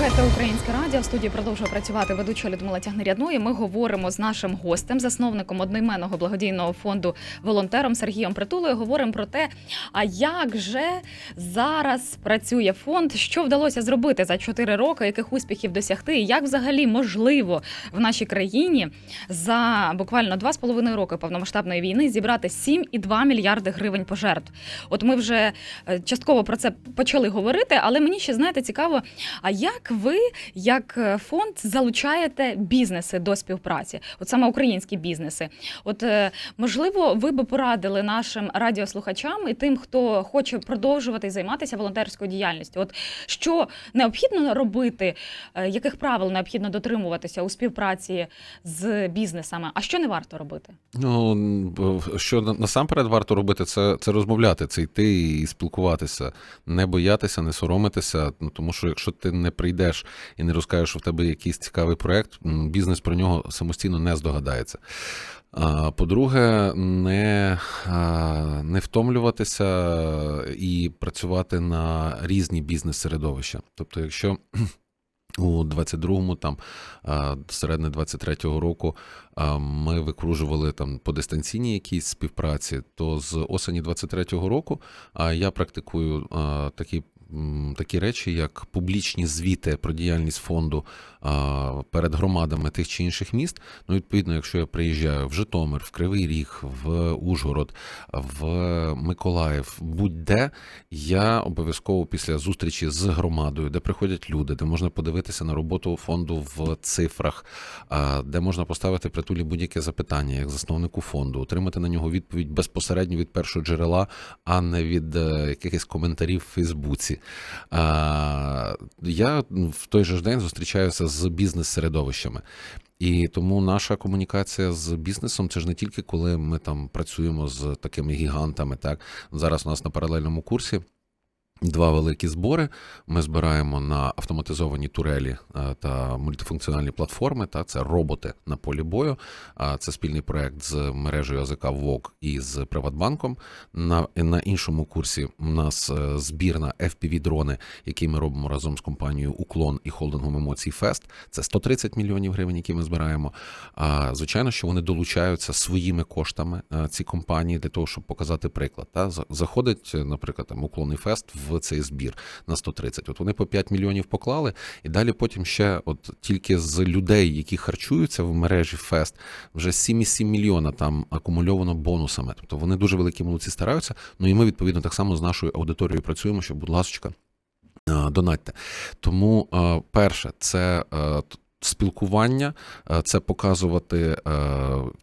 слухаєте Українське радіо. В студії продовжує працювати ведуча Людмила Тягнерядної. Ми говоримо з нашим гостем, засновником одноіменного благодійного фонду волонтером Сергієм Притулою. Говоримо про те, а як же зараз працює фонд, що вдалося зробити за 4 роки, яких успіхів досягти, і як взагалі можливо в нашій країні за буквально 2,5 роки повномасштабної війни зібрати 7,2 мільярди гривень пожертв. От ми вже е, частково про це почали говорити, але мені ще знаєте цікаво, а як ви, як е, фонд, залучаєте бізнеси до співпраці? От саме українські бізнеси? От е, можливо, ви би порадили нашим радіослухачам і тим, хто хоче продовжувати займатися волонтерською діяльністю? От що необхідно робити, е, яких правил необхідно дотримуватися у співпраці з бізнесами, а що не варто робити? Ну що на- насамперед варто робити, це, це розмовляти, це йти і спілкуватися, не боятися, не соромитися. Ну тому що якщо ти не прийдеш і не розкажеш, що в тебе якийсь цікавий проект, бізнес про нього самостійно не здогадається. По-друге, не, не втомлюватися і працювати на різні бізнес-середовища. Тобто, якщо у 22-му, там середини 23-го року ми викружували там по дистанційній якійсь співпраці, то з осені 23-го року я практикую а, такі. речі, як публічні звіти про діяльність фонду перед громадами тих чи інших міст. Ну, відповідно, якщо я приїжджаю в Житомир, в Кривий Ріг, в Ужгород, в Миколаїв, будь-де, я обов'язково після зустрічі з громадою, де приходять люди, де можна подивитися на роботу фонду в цифрах, де можна поставити притулі будь-яке запитання як засновнику фонду, отримати на нього відповідь безпосередньо від першого джерела, а не від е, якихось коментарів в Фейсбуці. А, Я в той же день зустрічаюся з бізнес-середовищами. І тому наша комунікація з бізнесом це ж не тільки коли ми там працюємо з такими гігантами. Так зараз у нас на паралельному курсі. Два великі збори. Ми збираємо на автоматизовані турелі е, та мультифункціональні платформи. Та це роботи на полі бою. А це спільний проект з мережею АЗК ВОК і з Приватбанком. На, на іншому курсі у нас е, збір на fpv дрони, який ми робимо разом з компанією Уклон і холдингом емоцій Фест. Це 130 мільйонів гривень, які ми збираємо. Звичайно, що вони долучаються своїми коштами е, ці компанії для того, щоб показати приклад. Та заходить, наприклад, там Уклон і Фест в цей збір на 130. От вони по 5 мільйонів поклали, і далі потім ще, от тільки з людей, які харчуються в мережі Фест, вже 7,7 мільйона там акумульовано бонусами. Тобто вони дуже великі молодці стараються. Ну і ми відповідно так само з нашою аудиторією працюємо, щоб, будь ласка, а, донатьте. Тому перше, це т- спілкування, це показувати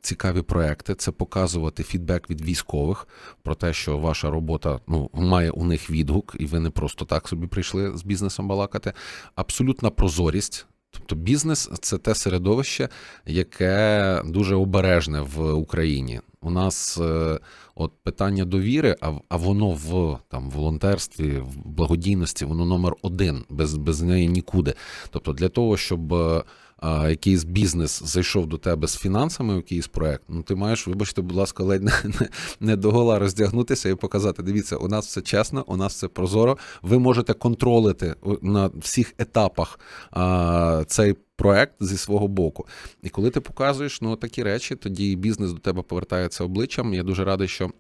цікаві проекти, це показувати фідбек від військових про те, що ваша робота ну, має у них відгук, і ви не просто так собі прийшли з бізнесом балакати. Абсолютна прозорість. Тобто бізнес це те середовище, яке дуже обережне в Україні. У нас е, от питання довіри, а, а воно в там волонтерстві, в благодійності, воно номер один, без, без неї нікуди. Тобто, для того, щоб е, а, якийсь бізнес зайшов до тебе з фінансами, якийсь проект, ну ти маєш, вибачте, будь ласка, ледь не, не, не до гола роздягнутися і показати: дивіться, у нас все чесно, у нас все прозоро. Ви можете контролити на всіх етапах а, цей проект зі свого боку. І коли ти показуєш ну, такі речі, тоді бізнес до тебе повертається обличчям. Я дуже радий, що.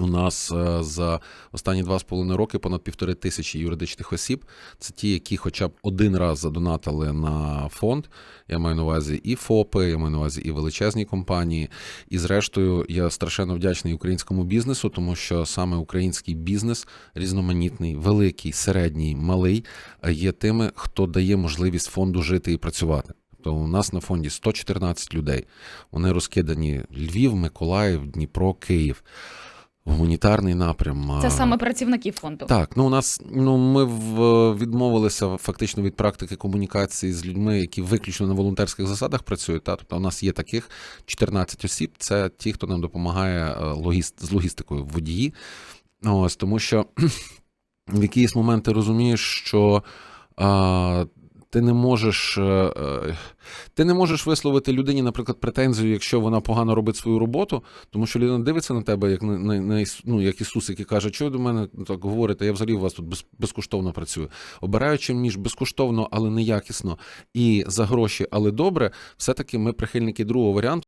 У нас е, за останні два з половиною роки понад півтори тисячі юридичних осіб. Це ті, які хоча б один раз задонатили на фонд. Я маю на увазі і ФОПи, я маю на увазі і величезні компанії. І зрештою, я страшенно вдячний українському бізнесу, тому що саме український бізнес різноманітний, великий, середній, малий, е, є тими, хто дає можливість фонду жити і працювати. Тобто у нас на фонді 114 людей. Вони розкидані Львів, Миколаїв, Дніпро, Київ. Гуманітарний напрям. Це саме працівники фонду. так, ну у нас ну ми відмовилися фактично від практики комунікації з людьми, які виключно на волонтерських засадах працюють. Та тобто у нас є таких 14 осіб. Це ті, хто нам допомагає е, логіст, з логістикою водії. Ось тому, що в якісь моменти розумієш, що ти не можеш. е, е, Ти не можеш висловити людині, наприклад, претензію, якщо вона погано робить свою роботу, тому що людина дивиться на тебе, як на, на, на ну, як Ісус, який каже, що до мене так говорите, я взагалі у вас тут без, безкоштовно працюю. Обираючи між безкоштовно, але неякісно, і за гроші, але добре, все-таки ми прихильники другого варіанту.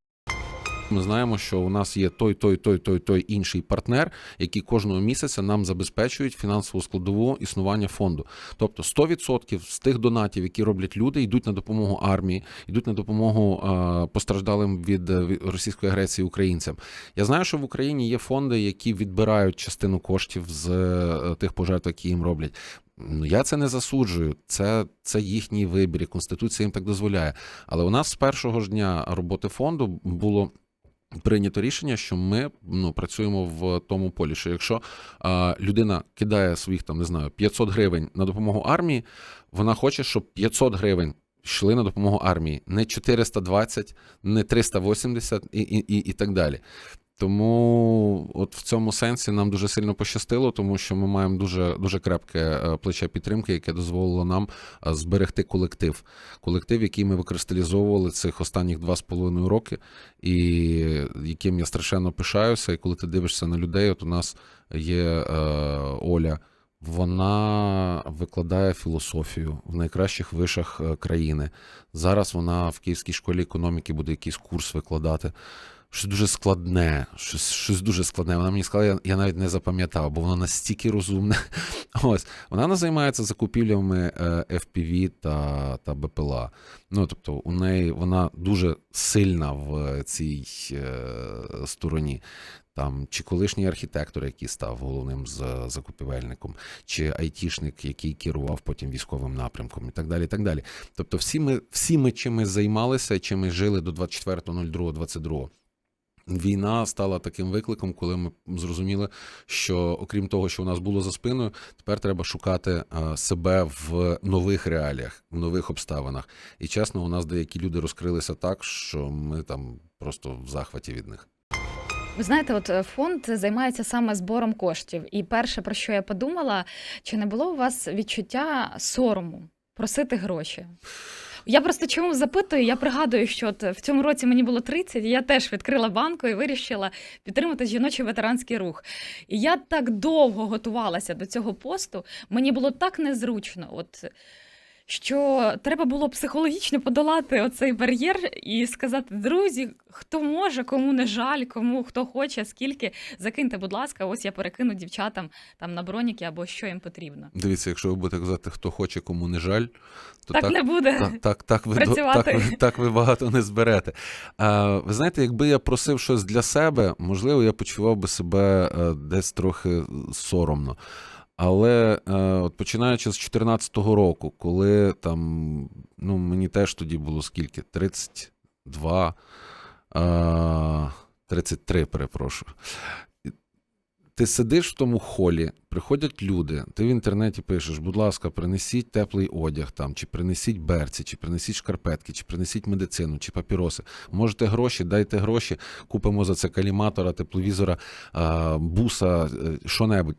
Ми знаємо, що у нас є той, той, той, той, той інший партнер, які кожного місяця нам забезпечують фінансову складову існування фонду. Тобто 100% з тих донатів, які роблять люди, йдуть на допомогу армії, йдуть на допомогу е, постраждалим е, від російської агресії українцям. Я знаю, що в Україні є фонди, які відбирають частину коштів з е, тих пожертв, які їм роблять. Ну, я це не засуджую, це, це їхній вибір, і конституція їм так дозволяє. Але у нас з першого ж дня роботи фонду було прийнято рішення, що ми ну, працюємо в тому полі, що якщо а, людина кидає своїх там не знаю 500 гривень на допомогу армії, вона хоче, щоб 500 гривень. Йшли на допомогу армії, не 420, не 380 і, і, і, і так далі. Тому от в цьому сенсі нам дуже сильно пощастило, тому що ми маємо дуже, дуже крепке е, плече підтримки, яке дозволило нам е, зберегти колектив. Колектив, який ми викристалізовували цих останніх два з половиною роки, і яким я страшенно пишаюся. І коли ти дивишся на людей, от у нас є е, Оля. Вона викладає філософію в найкращих вишах е, країни. Зараз вона в Київській школі економіки буде якийсь курс викладати. Щось дуже складне, щось, щось дуже складне. Вона мені сказала, я, я навіть не запам'ятав, бо воно настільки розумне. Ось вона займається закупівлями е, FPV та, та БПЛА. Ну тобто, у неї вона дуже сильна в цій е, стороні. Там чи колишній архітектор, який став головним з- закупівельником, чи айтішник, який керував потім військовим напрямком, і так далі. І так далі. Тобто, всі ми, всі ми чимось займалися, і чимось жили до 24.02.22. Війна стала таким викликом, коли ми зрозуміли, що окрім того, що у нас було за спиною, тепер треба шукати е, себе в нових реаліях, в нових обставинах. І чесно, у нас деякі люди розкрилися так, що ми там просто в захваті від них. Ви знаєте, от е, фонд займається саме збором коштів. І перше, про що я подумала, чи не було у вас відчуття сорому просити гроші? Я просто чому запитую? Я пригадую, що от в цьому році мені було 30, і я теж відкрила банку і вирішила підтримати жіночий ветеранський рух. І я так довго готувалася до цього посту, мені було так незручно. От що треба було психологічно подолати оцей бар'єр і сказати: друзі, хто може, кому не жаль, кому хто хоче, скільки закиньте, будь ласка, ось я перекину дівчатам там на броніки або що їм потрібно. Дивіться, якщо ви будете казати, хто хоче, кому не жаль, то Так, не буде. Так, так, так, ви, Працювати. так, так ви багато не зберете. А, ви знаєте, якби я просив щось для себе, можливо, я почував би себе е, десь трохи соромно. Але е, от починаючи з 2014 року, коли там, ну мені теж тоді було скільки? 32, е, 33, перепрошую. Ти сидиш в тому холі, приходять люди, ти в інтернеті пишеш, будь ласка, принесіть теплий одяг там, чи принесіть берці, чи принесіть шкарпетки, чи принесіть медицину, чи папіроси. Можете гроші, дайте гроші, купимо за це каліматора, тепловізора, буса, е, що-небудь.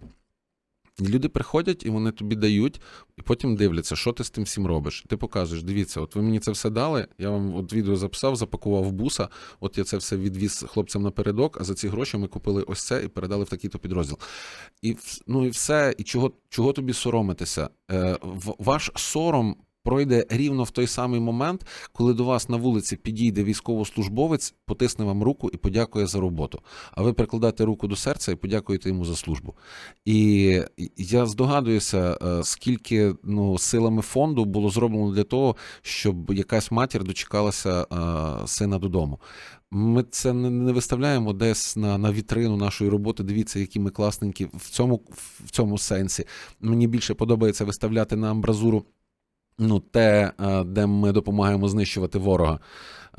Люди приходять і вони тобі дають, і потім дивляться, що ти з тим всім робиш. Ти показуєш, дивіться, от ви мені це все дали. Я вам от відео записав, запакував буса. От я це все відвіз хлопцям напередок, а за ці гроші ми купили ось це і передали в такий-то підрозділ. І ну і все. І чого, чого тобі соромитися? Е, ваш сором. Пройде рівно в той самий момент, коли до вас на вулиці підійде військовослужбовець, потисне вам руку і подякує за роботу. А ви прикладаєте руку до серця і подякуєте йому за службу. І я здогадуюся, е, скільки ну, силами фонду було зроблено для того, щоб якась матір дочекалася е, сина додому. Ми це не виставляємо десь на, на вітрину нашої роботи. Дивіться, які ми класненькі в цьому, в цьому сенсі. Мені більше подобається виставляти на амбразуру. Ну, те, е, де ми допомагаємо знищувати ворога,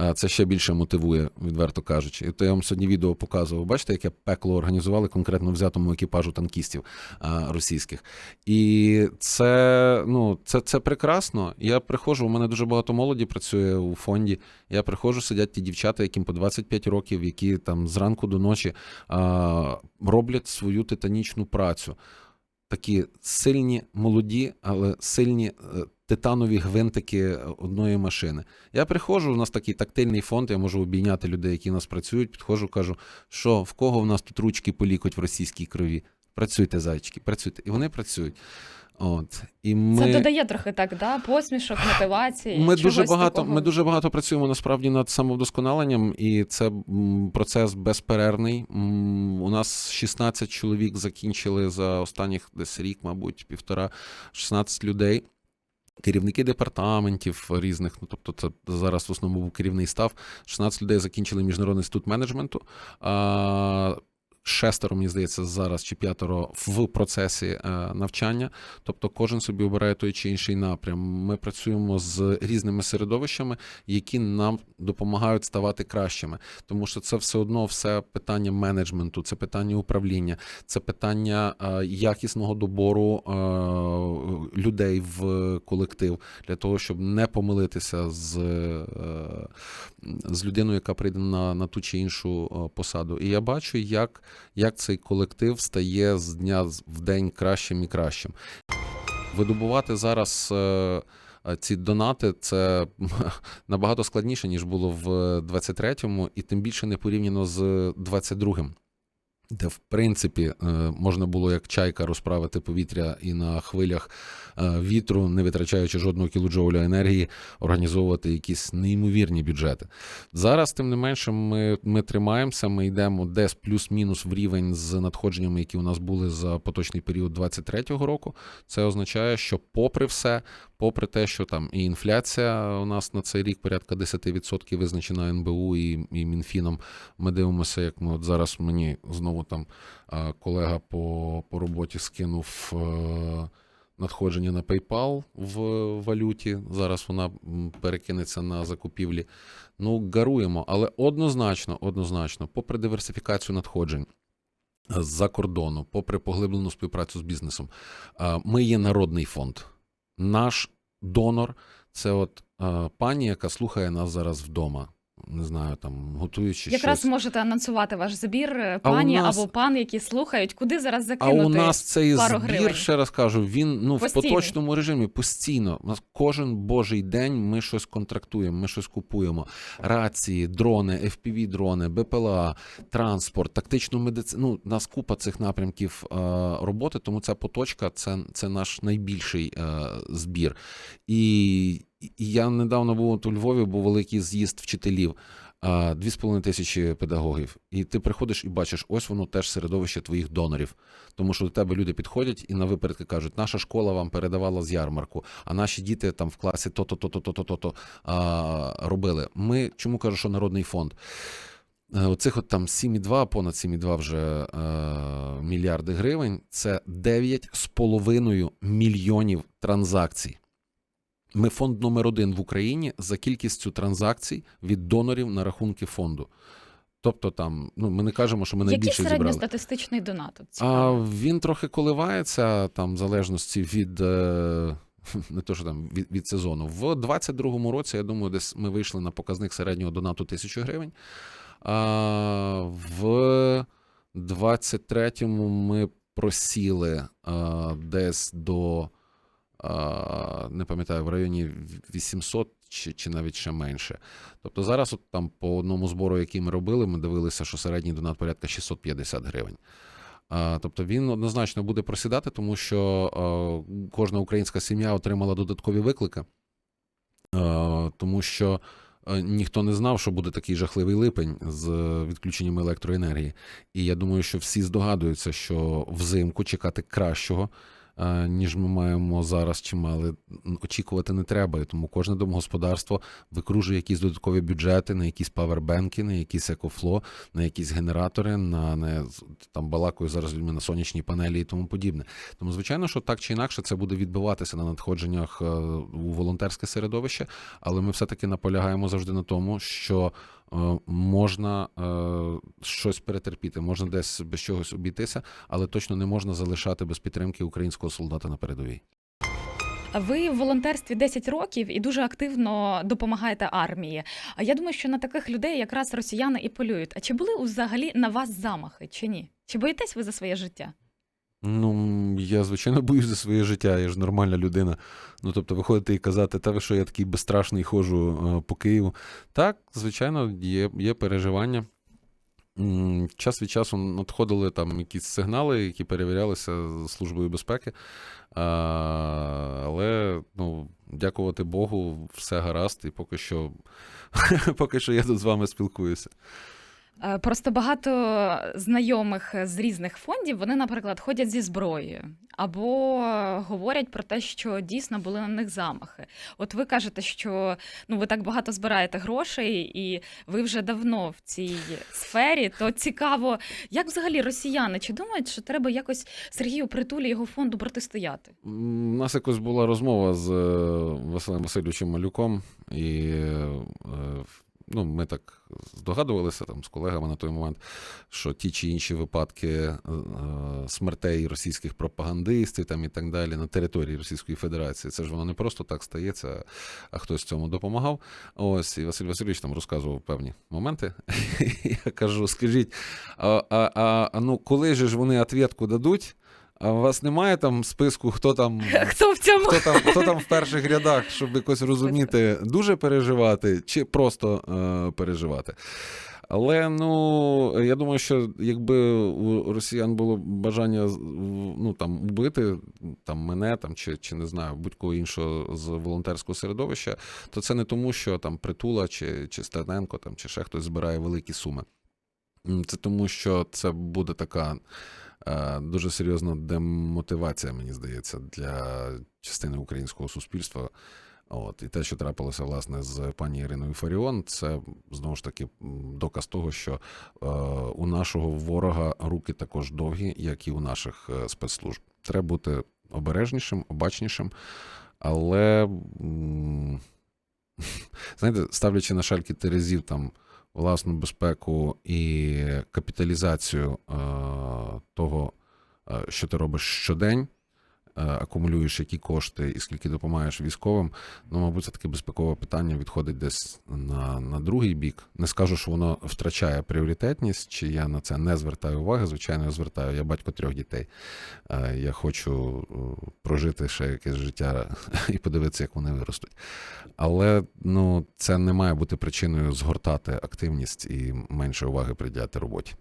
Е, це ще більше мотивує, відверто кажучи. І то я вам сьогодні відео показував. Бачите, яке пекло організували конкретно взятому екіпажу танкістів е, російських. І це, ну, це, це прекрасно. Я приходжу, у мене дуже багато молоді працює у фонді. Я приходжу, сидять ті дівчата, яким по 25 років, які там зранку до ночі а, роблять свою титанічну працю. Такі сильні, молоді, але сильні. Титанові гвинтики одної машини. Я приходжу, у нас такий тактильний фонд, я можу обійняти людей, які у нас працюють. Підходжу, кажу, що в кого в нас тут ручки полікоть в російській крові? Працюйте, зайчики, працюйте. І вони працюють. От. І ми... Це додає трохи так, да? посмішок, мотивації. Ми дуже багато, такого. ми дуже багато працюємо насправді над самовдосконаленням, і це процес безперервний. У нас 16 чоловік закінчили за останніх десь рік, мабуть, півтора, 16 людей. Керівники департаментів різних, ну тобто це зараз в основному був керівний став. 16 людей закінчили міжнародний інститут менеджменту. А, шестеро, мені здається, зараз чи п'ятеро в процесі е, навчання. Тобто кожен собі обирає той чи інший напрям. Ми працюємо з різними середовищами, які нам допомагають ставати кращими, тому що це все одно все питання менеджменту, це питання управління, це питання е, якісного добору е, людей в колектив для того, щоб не помилитися з, з людиною, яка прийде на, на ту чи іншу посаду. І я бачу, як, як цей колектив стає з дня в день кращим і кращим. Видобувати зараз. е, е, Ці донати це набагато складніше, ніж було в 23-му, і тим більше не порівняно з 22-м, де, в принципі, е, можна було як чайка розправити повітря і на хвилях е, вітру, не витрачаючи жодного кілоджоуля енергії, організовувати якісь неймовірні бюджети. Зараз, тим не менше, ми, ми тримаємося, ми йдемо десь плюс-мінус в рівень з надходженнями, які у нас були за поточний період 23-го року. Це означає, що, попри все, попри те, що там і інфляція у нас на цей рік порядка 10% визначена НБУ і, і Мінфіном. Ми дивимося, як ми от зараз мені знову там е, колега по, по роботі скинув. е, Надходження на PayPal в валюті. Зараз вона перекинеться на закупівлі. Ну, гаруємо, але однозначно, однозначно, попри диверсифікацію надходжень е, з-за кордону, попри поглиблену співпрацю з бізнесом, ми є народний фонд. Наш донор це от пані, яка слухає нас зараз вдома. Не знаю, там готуючи Якраз щось. можете анонсувати ваш збір, е, пані нас- або пан, які слухають, куди зараз А у нас цей збір, гривень. ще раз кажу, він ну Постійний. в поточному режимі постійно. У нас кожен божий день ми щось контрактуємо, ми щось купуємо. Рації, дрони, fpv дрони БПЛА, транспорт, тактичну медицину. Ну, нас купа цих напрямків е, роботи, тому ця поточка це, це наш найбільший е, збір. І я недавно був у Львові, був великий з'їзд вчителів. Дві з половиною тисячі педагогів, і ти приходиш і бачиш, ось воно теж середовище твоїх донорів. Тому що до тебе люди підходять і на випередки кажуть, наша школа вам передавала з ярмарку, а наші діти там в класі то-то, то-то, то-то, то-то робили. Ми чому кажу, що народний фонд? Е, Оцих от там 7,2, понад 7,2 вже е, мільярди гривень. Це 9,5 мільйонів транзакцій. Ми фонд номер один в Україні за кількістю транзакцій від донорів на рахунки фонду. Тобто там, ну ми не кажемо, що ми найбільше зібрали. середньостатистичний донат? А він трохи коливається там в залежності від. е, Не то, що там від, від сезону. В 22-му році, я думаю, десь ми вийшли на показник середнього донату 1000 гривень. А в 23-му ми просіли а, десь до, не пам'ятаю, в районі 800 чи, чи навіть ще менше. Тобто зараз, от там по одному збору, який ми робили, ми дивилися, що середній донат порядка 650 гривень. Тобто він однозначно буде просідати, тому що кожна українська сім'я отримала додаткові виклики, тому що ніхто не знав, що буде такий жахливий липень з відключенням електроенергії. І я думаю, що всі здогадуються, що взимку чекати кращого. А, Ніж ми маємо зараз чи мали очікувати не треба, і тому кожне домогосподарство викружує якісь додаткові бюджети на якісь павербенки, на якісь екофло, на якісь генератори, на не там балакою зараз людьми на сонячні панелі і тому подібне. Тому, звичайно, що так чи інакше це буде відбиватися на надходженнях е, у волонтерське середовище, але ми все-таки наполягаємо завжди на тому, що е, можна е, щось перетерпіти, можна десь без чогось обійтися, але точно не можна залишати без підтримки українського солдата на передовій. Ви в волонтерстві 10 років і дуже активно допомагаєте армії. А я думаю, що на таких людей якраз росіяни і полюють. А чи були взагалі на вас замахи, чи ні? Чи боїтесь ви за своє життя? Ну, я, звичайно, боюсь за своє життя, я ж нормальна людина. Ну, тобто, виходити і казати, та що, я такий безстрашний ходжу е, по Києву. Так, звичайно, є, є переживання. Час від часу надходили там якісь сигнали, які перевірялися Службою безпеки. А, але, ну, дякувати Богу, все гаразд, і поки що, поки що я тут з вами спілкуюся. Е, Просто багато знайомих з різних фондів вони, наприклад, ходять зі зброєю або говорять про те, що дійсно були на них замахи. От ви кажете, що ну ви так багато збираєте грошей, і ви вже давно в цій сфері. То цікаво, як взагалі росіяни чи думають, що треба якось Сергію Притулі його фонду протистояти? У нас якось була розмова з е, Василем Васильовичем Малюком, і е, ну, ми так здогадувалися там з колегами на той момент, що ті чи інші випадки е, смертей російських пропагандистів там, і так далі на території Російської Федерації. Це ж воно не просто так стається, а хтось цьому допомагав. Ось і Василь Васильович там розказував певні моменти. Я кажу: скажіть, а, ну коли ж вони відповідку дадуть? А у вас немає там списку, хто там Хто в цьому? хто там, хто там в перших рядах, щоб якось розуміти, дуже переживати чи просто е, переживати. Але ну я думаю, що якби у росіян було бажання ну там убити там мене там чи, чи не знаю будь-кого іншого з волонтерського середовища, то це не тому, що там притула чи, чи Стерненко там чи ще хтось збирає великі суми. Це тому, що це буде така дуже серйозна демотивація, мені здається, для частини українського суспільства. От, і те, що трапилося власне з пані Іриною Фаріон, це знову ж таки доказ того, що е, у нашого ворога руки також довгі, як і у наших е, спецслужб. Треба бути обережнішим, обачнішим, але знаєте, ставлячи на шальки терезів там власну безпеку і капіталізацію е, того, е, що ти робиш щодень, акумулюєш які кошти і скільки допомагаєш військовим, ну, мабуть, це таке безпекове питання відходить десь на, на другий бік. Не скажу, що воно втрачає пріоритетність, чи я на це не звертаю уваги. Звичайно, я звертаю. Я батько трьох дітей. Е, Я хочу е, прожити ще якесь життя і подивитися, як вони виростуть. Але ну, це не має бути причиною згортати активність і менше уваги приділяти роботі.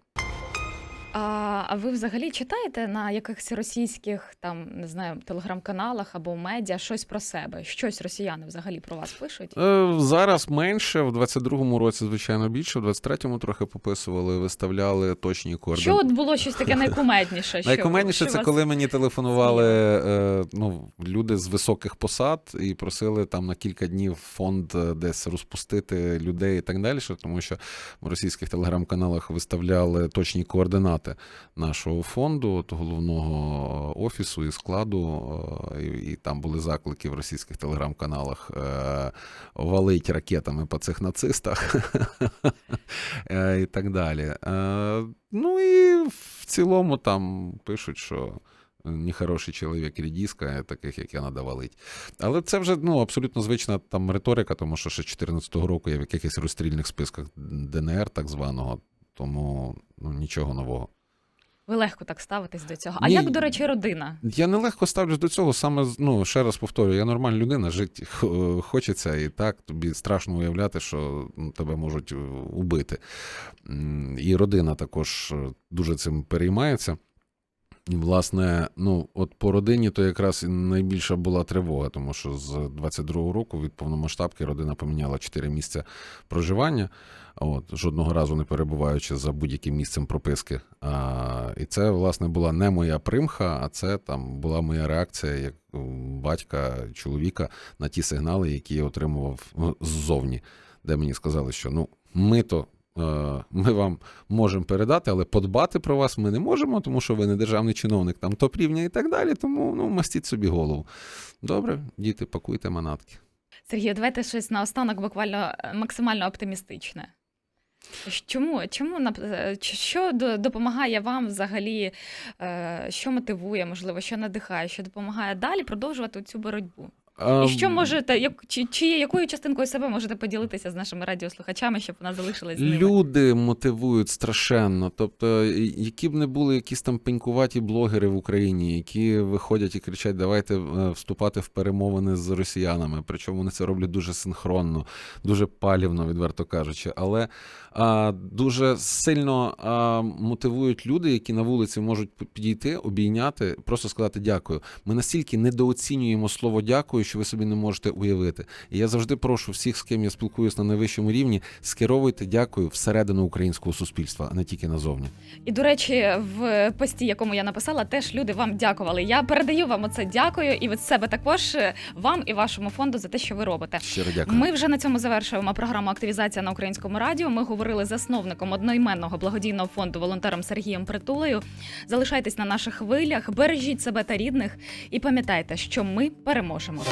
А, а ви взагалі читаєте на якихось російських там не знаю телеграм-каналах або медіа щось про себе? Щось росіяни взагалі про вас пишуть? Е, Зараз менше, в 22-му році, звичайно, більше, в 23-му трохи пописували, виставляли точні Що от було щось таке найкумедніше? Що, Найкоменніше це коли мені телефонували е, ну, люди з високих посад і просили там на кілька днів фонд е, десь розпустити людей і так далі, тому що в російських телеграм-каналах виставляли точні координати нашого фонду, от головного е, офісу і складу, е, і, там були заклики в російських телеграм-каналах е, валить ракетами по цих нацистах і так далі. Ну і в цілому там пишуть, що нехороший чоловік рідіска, таких, як я, надо валить. Але це вже ну, абсолютно звична там риторика, тому що ще 14-го року я в якихось розстрільних списках ДНР, так званого, тому ну, нічого нового. Ви легко так ставитесь до цього. А Ні. як, до речі, родина? Я не легко ставлюсь до цього, саме ну, ще раз повторюю, я нормальна людина, жити хочеться, і так тобі страшно уявляти, що тебе можуть е, убити. І родина також е, дуже цим переймається. І, власне, ну, от по родині то якраз і найбільша була тривога, тому що з 22-го року від повномасштабки родина поміняла 4 місця проживання, от, жодного разу не перебуваючи за будь-яким місцем прописки. А, і це, власне, була не моя примха, а це там була моя реакція як батька, чоловіка на ті сигнали, які я отримував ну, ззовні, де мені сказали, що ну, ми то. Е, Ми вам можемо передати, але подбати про вас ми не можемо, тому що ви не державний чиновник, там топ рівня і так далі. Тому ну, мастіть собі голову. Добре, діти, пакуйте манатки. Сергію, давайте щось наостанок буквально е, максимально оптимістичне. Чому? Чому е, що допомагає вам взагалі, що мотивує, можливо, що надихає, що допомагає далі продовжувати цю боротьбу? А, І що можете, як чи, чи якою частинкою себе можете поділитися з нашими радіослухачами, щоб вона залишилась з ними? Люди мотивують страшенно. Тобто, які б не були якісь там пенькуваті блогери в Україні, які виходять і кричать, давайте е, вступати в перемовини з росіянами. Причому вони це роблять дуже синхронно, дуже палівно, відверто кажучи. Але дуже сильно мотивують люди, які на вулиці можуть підійти, обійняти, просто сказати дякую. Ми настільки недооцінюємо слово дякую, що ви собі не можете уявити. І я завжди прошу всіх, з ким я спілкуюсь на найвищому рівні, скеровуйте дякую всередину українського суспільства, а не тільки назовні. І до речі, в пості, якому я написала, теж люди вам дякували. Я передаю вам оце дякую і від себе також е, вам і вашому фонду за те, що ви робите. Щиро дякую. Ми вже на цьому завершуємо програму Активізація на українському радіо. Ми говорили з засновником одноіменного благодійного фонду волонтером Сергієм Притулею. Залишайтесь на наших хвилях, бережіть себе та рідних і пам'ятайте, що ми переможемо.